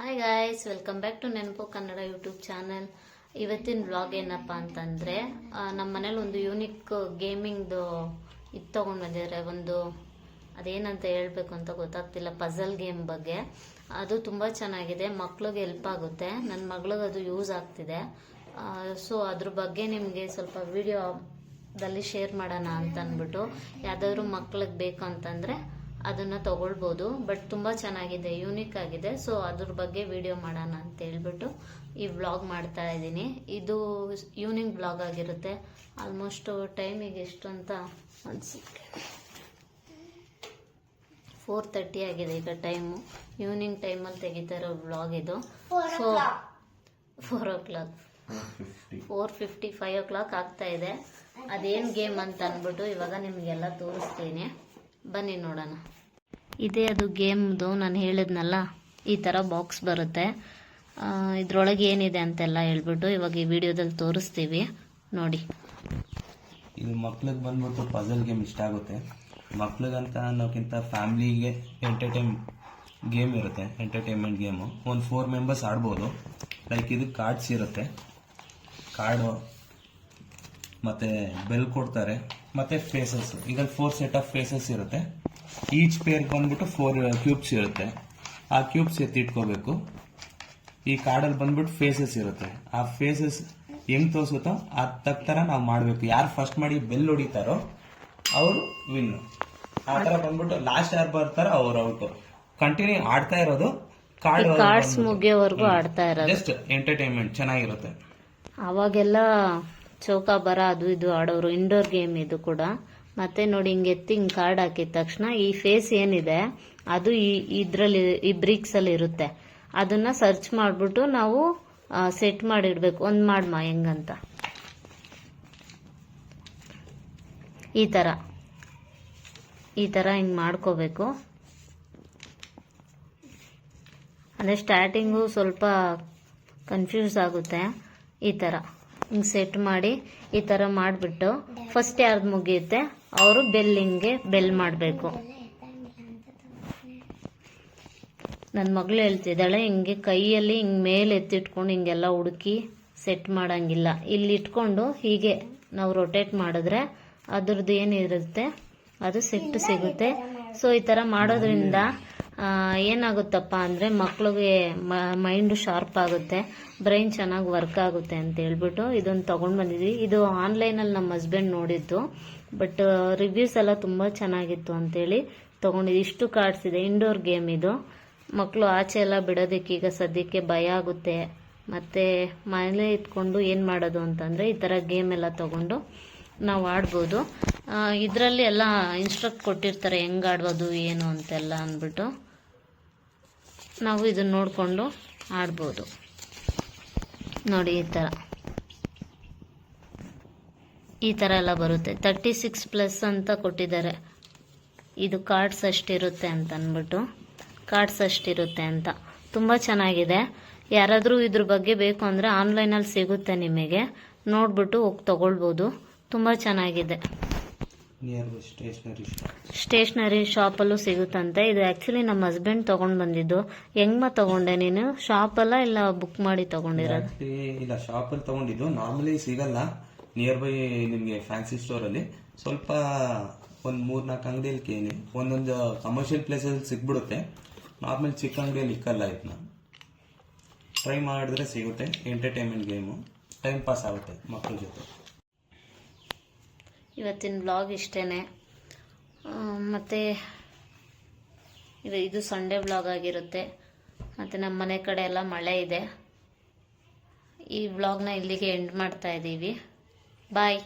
Hi guys welcome back to Nenapu Kannada YouTube channel ಇವತ್ತಿನ vlog ಏನಪ್ಪ ಅಂತಂದರೆ ನಮ್ಮ ಮನೇಲಿ ಒಂದು ಯೂನಿಕ್ ಗೇಮಿಂಗ್ದು ಇದು ತೊಗೊಂಡು ಬಂದಿದ್ದಾರೆ ಒಂದು ಅದೇನಂತ ಹೇಳಬೇಕು ಅಂತ ಗೊತ್ತಾಗ್ತಿಲ್ಲ ಪಝಲ್ ಗೇಮ್ ಬಗ್ಗೆ. ಅದು ತುಂಬ ಚೆನ್ನಾಗಿದೆ, ಮಕ್ಳಿಗೆ ಹೆಲ್ಪ್ ಆಗುತ್ತೆ. ನನ್ನ ಮಗಳಿಗೆ ಅದು ಯೂಸ್ ಆಗ್ತಿದೆ. ಸೊ ಅದ್ರ ಬಗ್ಗೆ ನಿಮಗೆ ಸ್ವಲ್ಪ ವಿಡಿಯೋದಲ್ಲಿ ಶೇರ್ ಮಾಡೋಣ ಅಂತ ಅಂದ್ಬಿಟ್ಟು ಯಾವುದಾದ್ರೂ ಮಕ್ಳಿಗೆ ಬೇಕು ಅಂತಂದರೆ ಅದನ್ನ ತಗೊಳ್ಬೋದು ಬಟ್ ತುಂಬಾ ಚೆನ್ನಾಗಿದೆ ಯೂನಿಕ್ ಆಗಿದೆ. ಸೊ ಅದ್ರ ಬಗ್ಗೆ ವಿಡಿಯೋ ಮಾಡೋಣ ಅಂತ ಹೇಳ್ಬಿಟ್ಟು ಈ ವ್ಲಾಗ್ ಮಾಡ್ತಾ ಇದ್ದೀನಿ. ಇದು ಈವ್ನಿಂಗ್ ವ್ಲಾಗ್ ಆಗಿರುತ್ತೆ. ಆಲ್ಮೋಸ್ಟ್ ಟೈಮಿಗೆ ಎಷ್ಟು ಅಂತ ಅನ್ಸುತ್ತೆ ಫೋರ್ ತರ್ಟಿ ಆಗಿದೆ ಈಗ ಟೈಮು ಈವ್ನಿಂಗ್ ಟೈಮಲ್ಲಿ ತೆಗಿತಾ ಇರೋ ವ್ಲಾಗ್ ಇದು. So four o'clock four fifty five o'clock ಆಗ್ತಾ ಇದೆ. ಅದೇನು ಗೇಮ್ ಅಂತ ಅಂದ್ಬಿಟ್ಟು ಇವಾಗ ನಿಮಗೆಲ್ಲ ತೋರಿಸ್ತೀನಿ. ಬನ್ನಿ ನೋಡೋಣ. ಇದೇ ಅದು ಗೇಮ್ದು ನಾನು ಹೇಳಿದ್ನಲ್ಲ, ಈ ಥರ ಬಾಕ್ಸ್ ಬರುತ್ತೆ. ಇದ್ರೊಳಗೆ ಏನಿದೆ ಅಂತೆಲ್ಲ ಹೇಳ್ಬಿಟ್ಟು ಇವಾಗ ಈ ವಿಡಿಯೋದಲ್ಲಿ ತೋರಿಸ್ತೀವಿ, ನೋಡಿ. ಇದು ಮಕ್ಳಿಗೆ ಬಂದ್ಬಿಟ್ಟು ಪಜಲ್ ಗೇಮ್ ಇಷ್ಟ ಆಗುತ್ತೆ. ಮಕ್ಳಿಗಂತ ಅನ್ನೋಕ್ಕಿಂತ ಫ್ಯಾಮ್ಲಿಗೆ ಎಂಟರ್ಟೈನ್ ಗೇಮ್ ಇರುತ್ತೆ ಎಂಟರ್ಟೈನ್ಮೆಂಟ್ ಗೇಮು ಒಂದು ಫೋರ್ ಮೆಂಬರ್ಸ್ ಆಡ್ಬೋದು. ಲೈಕ್ ಇದು ಕಾರ್ಡ್ಸ್ ಇರುತ್ತೆ. ಕಾರ್ಡು ಮತ್ತು ಬೆಲ್ ಕೊಡ್ತಾರೆ ಮತ್ತೆ ಫೇಸಸ್ ಈಗ ಫೋರ್ ಸೆಟ್ ಆಫ್ ಫೇಸಸ್ ಇರುತ್ತೆ. ಈಚ್ ಪೇರ್ ಬಂದ್ಬಿಟ್ಟು ಫೋರ್ ಕ್ಯೂಬ್ಸ್ ಇರುತ್ತೆ. ಆ ಕ್ಯೂಬ್ಸ್ ಎತ್ತಿಟ್ಕೋಬೇಕು ಈ ಕಾರ್ಡಲ್ಲಿ ಬಂದ್ಬಿಟ್ಟು ಫೇಸಸ್ ಇರುತ್ತೆ. ಆ ಫೇಸಸ್ ಹೆಂಗ್ ತೋರಿಸುತ್ತೋ ಆ ತಕ್ಕ ನಾವು ಮಾಡಬೇಕು. ಯಾರು ಫಸ್ಟ್ ಮಾಡಿ ಬೆಲ್ ಹೊಡಿತಾರೋ ಅವರು ವಿನ್ ಆ ತರ ಬಂದ್ಬಿಟ್ಟು ಲಾಸ್ಟ್ ಯಾರು ಬರ್ತಾರೋ ಅವ್ರು ಔಟ್ ಕಂಟಿನ್ಯೂ ಆಡ್ತಾ ಇರೋದು ಕಾರ್ಡ್ಸ್ ಮುಗಿಯೋವರೆಗೂ ಆಡ್ತಾ ಇರೋದು. ಜಸ್ಟ್ ಎಂಟರ್ಟೈನ್ಮೆಂಟ್ ಚೆನ್ನಾಗಿರುತ್ತೆ. ಅವಾಗೆಲ್ಲ ಚೌಕಾಬಾರ ಅದು ಇದು ಆಡೋರು ಇಂಡೋರ್ ಗೇಮ್ ಇದು ಕೂಡ. ಮತ್ತೆ ನೋಡಿ ಹಿಂಗೆ ಎತ್ತಿ ಹಿಂಗೆ ಕಾರ್ಡ್ ಹಾಕಿದ ತಕ್ಷಣ ಈ ಫೇಸ್ ಏನಿದೆ, ಅದು ಈ ಇದರಲ್ಲಿ, ಈ ಬ್ರಿಕ್ಸ್ ಅಲ್ಲಿ ಇರುತ್ತೆ. ಅದನ್ನ ಸರ್ಚ್ ಮಾಡ್ಬಿಟ್ಟು ನಾವು ಸೆಟ್ ಮಾಡಿಡ್ಬೇಕು. ಒಂದು ಮಾಡಮ್ಮ ಹೆಂಗಂತ. ಈ ತರ. ಈ ತರ ಹಿಂಗೆ ಮಾಡ್ಕೋಬೇಕು. ಅಂದರೆ ಸ್ಟಾರ್ಟಿಂಗು ಸ್ವಲ್ಪ ಕನ್ಫ್ಯೂಸ್ ಆಗುತ್ತೆ. ಈ ಥರ ಹಿಂಗೆ ಸೆಟ್ ಮಾಡಿ ಈ ಥರ ಮಾಡಿಬಿಟ್ಟು ಫಸ್ಟ್ ಯಾರ್ದು ಮುಗಿಯುತ್ತೆ, ಅವರು ಬೆಲ್ ಹಿಂಗೆ ಬೆಲ್ ಮಾಡಬೇಕು. ನನ್ನ ಮಗಳು ಹೇಳ್ತಿದ್ದಾಳೆ, ಹಿಂಗೆ ಕೈಯಲ್ಲಿ ಹಿಂಗೆ ಮೇಲೆ ಎತ್ತಿಟ್ಕೊಂಡು ಹಿಂಗೆಲ್ಲ ಹುಡುಕಿ ಸೆಟ್ ಮಾಡಂಗಿಲ್ಲ. ಇಲ್ಲಿ ಇಟ್ಕೊಂಡು ಹೀಗೆ ನಾವು ರೊಟೇಟ್ ಮಾಡಿದ್ರೆ ಅದ್ರದ್ದು ಏನಿರುತ್ತೆ, ಅದು ಸೆಟ್ ಸಿಗುತ್ತೆ. ಸೊ ಈ ಥರ ಮಾಡೋದ್ರಿಂದ ಏನಾಗುತ್ತಪ್ಪ ಅಂದರೆ ಮಕ್ಳಿಗೆ ಮೈಂಡು ಶಾರ್ಪ್ ಆಗುತ್ತೆ ಬ್ರೈನ್ ಚೆನ್ನಾಗಿ ವರ್ಕ್ ಆಗುತ್ತೆ ಅಂತ ಹೇಳ್ಬಿಟ್ಟು ಇದೊಂದು ತೊಗೊಂಡು ಬಂದಿದ್ವಿ. ಇದು ಆನ್ಲೈನಲ್ಲಿ ನಮ್ಮ ಹಸ್ಬೆಂಡ್ ನೋಡಿದ್ದು ಬಟ್ ರಿವ್ಯೂಸ್ ಎಲ್ಲ ತುಂಬ ಚೆನ್ನಾಗಿತ್ತು ಅಂತೇಳಿ ತೊಗೊಂಡಿದ್ದು ಇಷ್ಟು ಕಾರ್ಡ್ಸ್ ಇದೆ ಇಂಡೋರ್ ಗೇಮ್ ಇದು. ಮಕ್ಕಳು ಆಚೆ ಎಲ್ಲ ಬಿಡೋದಕ್ಕೆ ಈಗ ಸದ್ಯಕ್ಕೆ ಭಯ ಆಗುತ್ತೆ. ಮತ್ತು ಮನೇಲೆ ಇಟ್ಕೊಂಡು ಏನು ಮಾಡೋದು ಅಂತಂದರೆ ಈ ಥರ ಗೇಮ್ ಎಲ್ಲ ತೊಗೊಂಡು ನಾವು ಆಡ್ಬೋದು. ಇದರಲ್ಲಿ ಎಲ್ಲ ಇನ್ಸ್ಟ್ರಕ್ಟ್ ಕೊಟ್ಟಿರ್ತಾರೆ, ಹೆಂಗೆ ಆಡ್ಬೋದು, ಏನು ಅಂತೆಲ್ಲ ಅಂದ್ಬಿಟ್ಟು. ನಾವು ಇದನ್ನು ನೋಡಿಕೊಂಡು ಆಡ್ಬೋದು. ನೋಡಿ ಈ ಥರ ಈ ಥರ ಎಲ್ಲ ಬರುತ್ತೆ. ತರ್ಟಿ ಸಿಕ್ಸ್ ಪ್ಲಸ್ ಅಂತ ಕೊಟ್ಟಿದ್ದಾರೆ. ಇದು ಕಾರ್ಡ್ಸ್ ಅಷ್ಟಿರುತ್ತೆ ಅಂತ ಅಂದ್ಬಿಟ್ಟು. ಕಾರ್ಡ್ಸ್ ಅಷ್ಟಿರುತ್ತೆ ಅಂತ. ತುಂಬ ಚೆನ್ನಾಗಿದೆ. ಯಾರಾದರೂ ಇದ್ರ ಬಗ್ಗೆ ಬೇಕು ಅಂದರೆ ಆನ್ಲೈನಲ್ಲಿ ಸಿಗುತ್ತೆ ನಿಮಗೆ. ನೋಡಿಬಿಟ್ಟು ಹೋಗಿ ತೊಗೊಳ್ಬೋದು. ತುಂಬ ಚೆನ್ನಾಗಿದೆ. ನಿಯರ್ ಸ್ಟೇಷನರಿ ಸ್ಟೇಷ್ನರಿ ಶಾಪಲ್ಲೂ ಸಿಗುತ್ತಂತೆ. ಇದು ಆ್ಯಕ್ಚುಲಿ ನಮ್ಮ ಹಸ್ಬೆಂಡ್ ತೊಗೊಂಡು ಬಂದಿದ್ದು. ಹೆಂಗ್ಮ ತಗೊಂಡೆ ನೀನು? ಶಾಪಲ್ಲ ಇಲ್ಲ ಬುಕ್ ಮಾಡಿ ತೊಗೊಂಡಿರೋದು? ಇಲ್ಲ ಶಾಪಲ್ಲಿ ತಗೊಂಡಿದ್ದು. ನಾರ್ಮಲಿ ಸಿಗಲ್ಲ. ನಿಯರ್ ಬೈ ನಿಮಗೆ ಫ್ಯಾನ್ಸಿ ಸ್ಟೋರ್ ಅಲ್ಲಿ. ಸ್ವಲ್ಪ ಒಂದು ಮೂರು ನಾಲ್ಕು ಅಂಗಡಿಯಲ್ಲಿ ಕೇಳಿ. ಒಂದೊಂದು ಕಮರ್ಷಿಯಲ್ ಪ್ಲೇಸಲ್ಲಿ ಸಿಗ್ಬಿಡುತ್ತೆ. ನಾರ್ಮಲ್ ಚಿಕ್ಕ ಅಂಗಡಿಯಲ್ಲಿ ಇಕ್ಕಲ್ಲ ಇದನ್ನ ಟ್ರೈ ಮಾಡಿದ್ರೆ ಸಿಗುತ್ತೆ. ಎಂಟರ್ಟೈನ್ಮೆಂಟ್ ಗೇಮು ಟೈಮ್ ಪಾಸ್ ಆಗುತ್ತೆ ಮಕ್ಕಳ ಜೊತೆ. ಇವತ್ತಿನ ಬ್ಲಾಗ್ ಇಷ್ಟೇ ಮತ್ತು ಇದು ಇದು ಸಂಡೇ ಬ್ಲಾಗ್ ಆಗಿರುತ್ತೆ. ಮತ್ತು ನಮ್ಮ ಮನೆ ಕಡೆ ಎಲ್ಲ ಮಳೆ ಇದೆ. ಈ ಬ್ಲಾಗ್ನ ಇಲ್ಲಿಗೆ ಎಂಡ್ ಮಾಡ್ತಾ ಇದ್ದೀವಿ ಬಾಯ್